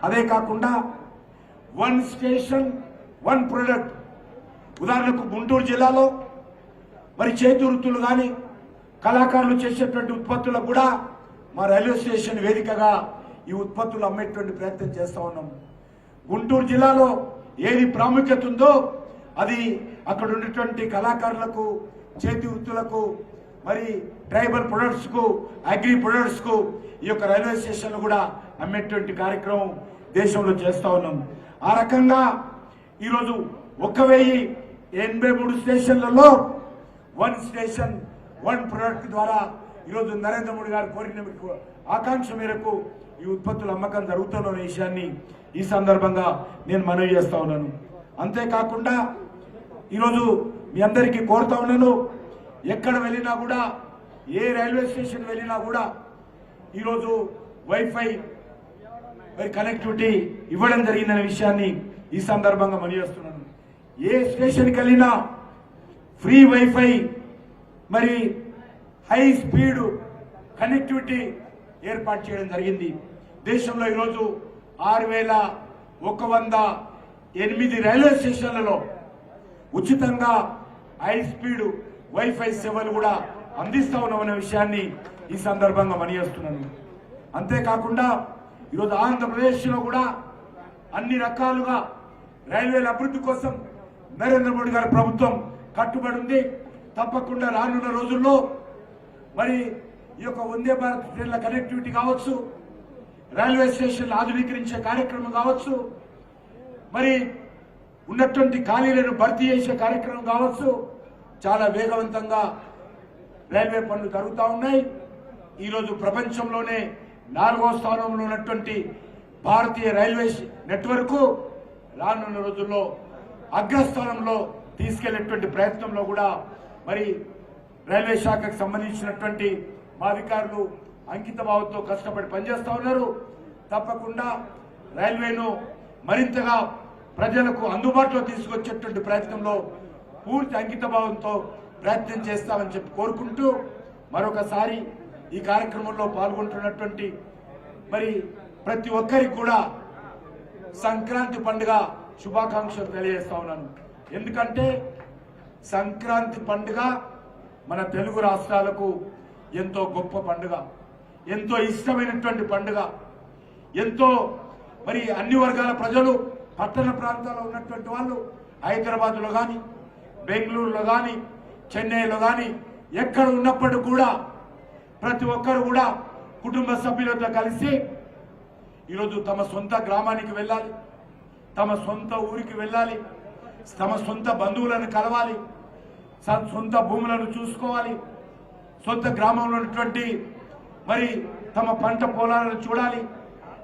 అదే కాకుండా one station one product ఉదాహరణకు గుంటూరు జిల్లాలో మరి చేతి వృత్తులు కానీ కళాకారులు చేసేటువంటి ఉత్పత్తులకు కూడా మా రైల్వే స్టేషన్ వేదికగా ఈ ఉత్పత్తులు అమ్మేటువంటి ప్రయత్నం చేస్తా ఉన్నాం. గుంటూరు జిల్లాలో ఏది ప్రాముఖ్యత ఉందో అది అక్కడ ఉన్నటువంటి కళాకారులకు చేతి వృత్తులకు మరి ట్రైబల్ ప్రొడక్ట్స్కు అగ్రి ప్రొడక్ట్స్కు ఈ యొక్క రైల్వే స్టేషన్ కూడా అమ్మేటువంటి కార్యక్రమం దేశంలో చేస్తా ఉన్నాం. ఆ రకంగా ఈరోజు ఒక వెయ్యి ఎనభై మూడు స్టేషన్లలో వన్ స్టేషన్ వన్ ప్రొడక్ట్ ద్వారా ఈరోజు నరేంద్ర మోడీ గారు కోరిన ఆకాంక్ష మేరకు ఈ ఉత్పత్తుల అమ్మకం జరుగుతున్న విషయాన్ని ఈ సందర్భంగా నేను మనవి చేస్తా ఉన్నాను. అంతేకాకుండా ఈరోజు మీ అందరికీ కోరుతా ఉన్నాను ఎక్కడ వెళ్ళినా కూడా ఏ రైల్వే స్టేషన్ వెళ్ళినా కూడా ఈరోజు వైఫై మరి కనెక్టివిటీ ఇవ్వడం జరిగిందనే విషయాన్ని ఈ సందర్భంగా మనవేస్తున్నాను ఏ స్టేషన్కి వెళ్ళినా ఫ్రీ వైఫై మరి హై స్పీడ్ కనెక్టివిటీ ఏర్పాటు చేయడం జరిగింది. దేశంలో ఈరోజు ఆరు వేల ఒక వంద ఎనిమిది రైల్వే స్టేషన్లలో ఉచితంగా హై స్పీడ్ వైఫై సేవలు కూడా అందిస్తా ఉన్నామనే విషయాన్ని ఈ సందర్భంగా మనియేస్తున్నాను అంతేకాకుండా ఈరోజు ఆంధ్రప్రదేశ్లో కూడా అన్ని రకాలుగా రైల్వేల అభివృద్ధి కోసం నరేంద్ర మోడీ గారి ప్రభుత్వం కట్టుబడి ఉంది. తప్పకుండా రానున్న రోజుల్లో మరి ఈ యొక్క వందే భారత్ ట్రైన్ల కనెక్టివిటీ కావచ్చు రైల్వే స్టేషన్లు ఆధునీకరించే కార్యక్రమం కావచ్చు మరి ఉన్నటువంటి ఖాళీలను భర్తీ చేసే కార్యక్రమం కావచ్చు చాలా వేగవంతంగా రైల్వే పనులు జరుగుతూ ఉన్నాయి. ఈరోజు ప్రపంచంలోనే నాలుగో స్థానంలో ఉన్నటువంటి భారతీయ రైల్వే నెట్వర్క్ రానున్న రోజుల్లో అగ్రస్థానంలో తీసుకెళ్ళేటువంటి ప్రయత్నంలో కూడా మరి రైల్వే శాఖకు సంబంధించినటువంటి మా అధికారులు అంకితభావంతో కష్టపడి పనిచేస్తూ ఉన్నారు. తప్పకుండా రైల్వేను మరింతగా ప్రజలకు అందుబాటులో తీసుకొచ్చేటువంటి ప్రయత్నంలో పూర్తి అంకితభావంతో ప్రయత్నం చేస్తామని చెప్పి కోరుకుంటూ మరొకసారి ఈ కార్యక్రమంలో పాల్గొంటున్నటువంటి మరి ప్రతి ఒక్కరికి కూడా సంక్రాంతి పండుగ శుభాకాంక్షలు తెలియజేస్తా ఉన్నాను. ఎందుకంటే సంక్రాంతి పండుగ మన తెలుగు రాష్ట్రాలకు ఎంతో గొప్ప పండుగ ఎంతో ఇష్టమైనటువంటి పండుగ ఎంతో మరి అన్ని వర్గాల ప్రజలు పట్టణ ప్రాంతాల్లో ఉన్నటువంటి వాళ్ళు హైదరాబాద్లో కానీ బెంగళూరులో కానీ చెన్నైలో కానీ ఎక్కడ ఉన్నప్పటికీ కూడా ప్రతి ఒక్కరు కూడా కుటుంబ సభ్యులతో కలిసి ఈరోజు తమ సొంత గ్రామానికి వెళ్ళాలి. తమ సొంత ఊరికి వెళ్ళాలి. తమ సొంత బంధువులను కలవాలి. సొంత భూములను చూసుకోవాలి. సొంత గ్రామంలో ఉన్నటువంటి మరి తమ పంట పొలాలను చూడాలి.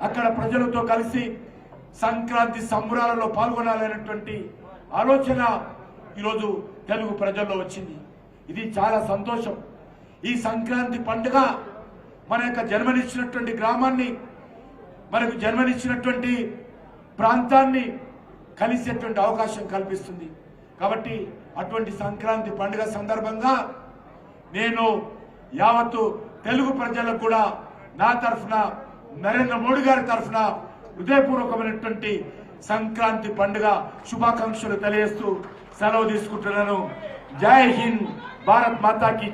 అక్కడ ప్రజలతో కలిసి సంక్రాంతి సంబరాలలో పాల్గొనాలనేటువంటి ఆలోచన ఈరోజు తెలుగు ప్రజల్లో వచ్చింది. ఇది చాలా సంతోషం. ఈ సంక్రాంతి పండుగ మన యొక్క జన్మనిచ్చినటువంటి గ్రామాన్ని మనకు జన్మనిచ్చినటువంటి ప్రాంతాన్ని కలిసేటువంటి అవకాశం కల్పిస్తుంది. కాబట్టి అటువంటి సంక్రాంతి పండుగ సందర్భంగా నేను యావత్తు తెలుగు ప్రజలకు కూడా నా తరఫున నరేంద్ర మోడీ గారి తరఫున హృదయపూర్వకమైనటువంటి సంక్రాంతి పండుగ శుభాకాంక్షలు తెలియజేస్తూ సెలవు తీసుకుంటున్నాను. జై హింద్ భారత్ మాతాకి